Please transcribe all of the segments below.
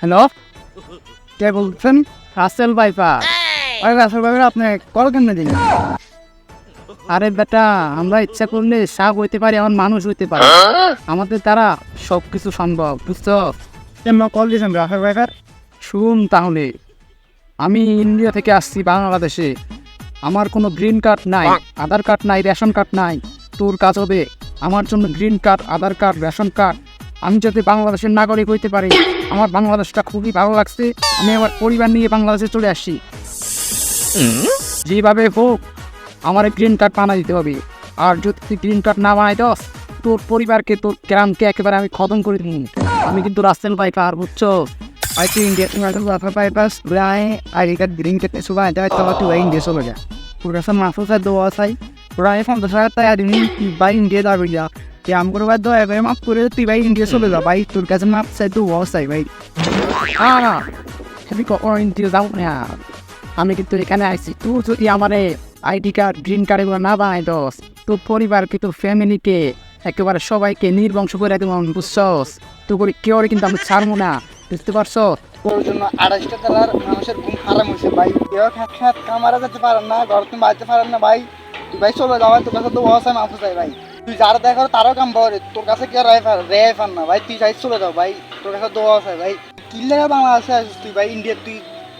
Hello কে বলছেন? রাসেল বাইপা আরে রাসেল বাইপা আপনি কল কেন দিন আরে বেটা আমরা ইচ্ছা করলে সাপ হইতে পারি এমন মানুষ হইতে পারি। আমাদের দ্বারা সব কিছু সম্ভব বুঝছ? কেন কল দিয়েছেন রাসেল বাইপার শুন তাহলে। আমি ইন্ডিয়া থেকে আসছি বাংলাদেশে। আমার কোনো গ্রিন কার্ড নাই আধার কার্ড নাই রেশন কার্ড নাই তোর কাজ হবে। আমার জন্য green card Aadhaar card ration card. আমি যাতে বাংলাদেশের নাগরিক হইতে পারি। আমার বাংলাদেশটা খুবই ভালো লাগছে। আমি আমার পরিবার নিয়ে বাংলাদেশে চলে আসছি। যেভাবে হোক, আমার গ্রিন কার্ড বানাই দিতে হবে। আর যদি তুই গ্রিন কার্ড না বানাই দস, তোর পরিবারকে, তোর গ্রামকে একেবারে আমি খতম করে দিই আমি কিন্তু বুঝছ? Rai I got green cat so I died to to India so yeah. Pura sa maso sa do sai. Rai from the side I didn't buy India da দেয় করে তুই ভাই ইন্ডিয়া চলে যা। ভাই তোর কাছে মাপ সাই তো ওয়াস আই ভাই। আমি কো ও ইন্ডিয়া যাও না? আমি কিন্তু এখানে আইছি। তুই যদি আমার আইডি কার্ড গ্রিন কার্ড এগুলো না বানাই দোস তোর পরিবারকে তোর ফ্যামিলিকে একেবারে সবাইকে নির্বংশ করে দেবো বুঝছস? তো করে কেউ কিন্তু আমি ছাড়বো না বুঝতে পারছ? ওর জন্য আড়াইশটা মানুষের ঘুম হারাম হয়েছে ভাই। কেউ খ্যাত কামারা যেতে পারেন না ঘর তুমি বাড়িতে পারেন না ভাই। তুই ভাই চলে যাওয়াই তোর কাছে তো অবস্থায় মাফু চাই ভাই। তুই যারা দেখা তারও কাম পারে তোর কাছে রায় ফার রেয় ফার না, ভাই। তুই যাই চলে যাও, ভাই। তোর কাছে দোয়া আছে, ভাই। কিল্লে বাংলাদেশে আসিস তুই, ভাই, ইন্ডিয়া তুই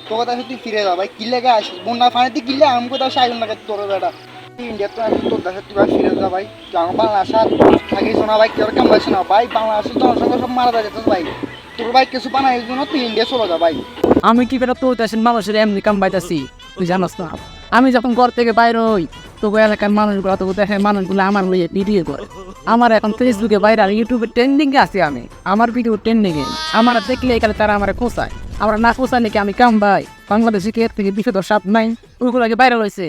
তোর কাছে তুই ফিরে যাও, ভাই। কিল্লে গে আসিস? বন্যা ফানিতে কিল্লে? আমি কোথাও সাইল না তোর বেটা। তুই ইন্ডিয়া তো আমি তোর কাছে তুই ভাই ফিরে যা, ভাই। তুই আমার বাংলাদেশ আর থাকিস না ভাই। কেউ কাম পাইছ না, ভাই। বাংলাদেশের জনসংখ্যা সব মারা যাচ্ছে ভাই। তোর ভাই কিছু বানাই জন্য তুই ইন্ডিয়া চলে যা, ভাই। আমি কি বেটা তোর দেশের মানুষের এমনি কাম পাইতাছি? তুই জানাস না। আমি যখন ঘর থেকে বাইরে হই তোকে এলাকার মানুষগুলো তোকে দেখে মানুষগুলো আমার লইয়ে ভিডিও করে। আমার এখন ফেসবুকে আর ইউটিউবে ট্রেন্ডিং এ আছি আমি। আমার ভিডিও ট্রেন্ডিং এ আমার দেখলে এখানে তারা আমার খোঁচায়। আমরা না খোঁচালে কি আমি কাম ভাই। বাংলাদেশে কি এর থেকে বিষয় সাপ নাই? ওইগুলোকে ভাইরাল হয়েছে।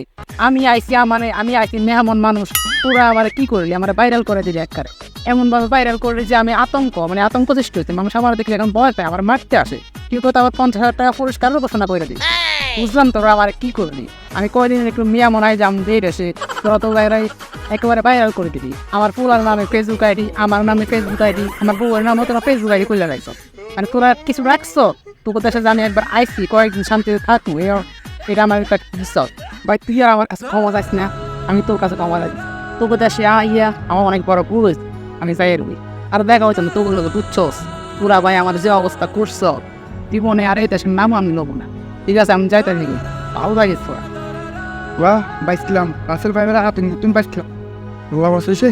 আমি আইসি মানে আমি আইসি মেহমান মানুষ। তোরা আমার কি করলি? আমার ভাইরাল করে দিলি একবারে। এমন ভাবে ভাইরাল করলি যে আমি আতঙ্ক মানে আতঙ্ক সৃষ্টি হয়েছে। মানুষ আমার দেখলে এখন ভয় পায় আমার মারতে আসে। কেউ কথা আবার পঞ্চাশ হাজার টাকা পুরস্কারও ঘোষণা করে দিই বুঝলাম তোরা আমার কি করলি আমি কয়দিন একটু মিয়া মনে হয় যে আমি বের এসে তোরা তো ভাইরাই একেবারে ভাইরাল করে দিবি। আমার পুরার নামে ফেসবুক আইডি, আমার নামে ফেসবুক আইডি, আমার বউয়ের নামে তোরা ফেসবুক আইডি খুলে রাখছো। মানে তোরা কিছু রাখছো? তোকে দেশে জানি একবার আইসি, কয়েকদিন শান্তিতে থাকব এটা আমার একটা বিশ্বাস ভাই, তুই আর আমার কাছে ক্ষমা যাস না, আমি তোর কাছে ক্ষমা যাই তোকে দেশে আইয়া আমার অনেক বড় ভুল হয়েছে, আমি যাই রবি আর দেখা হচ্ছে না তোগুলো বুঝছস? পুরা ভাই আমার যে অবস্থা করছ জীবনে আর এই দেশের নাম আমি নেব না। ঠিক আছে, আমি যাইতে নাকি ভালো লাগিস তোরা বাহ বাইছিলাম রাসেল ভাইবেরা হাতে নতুন বাইছিলাম রোয়া বসেছে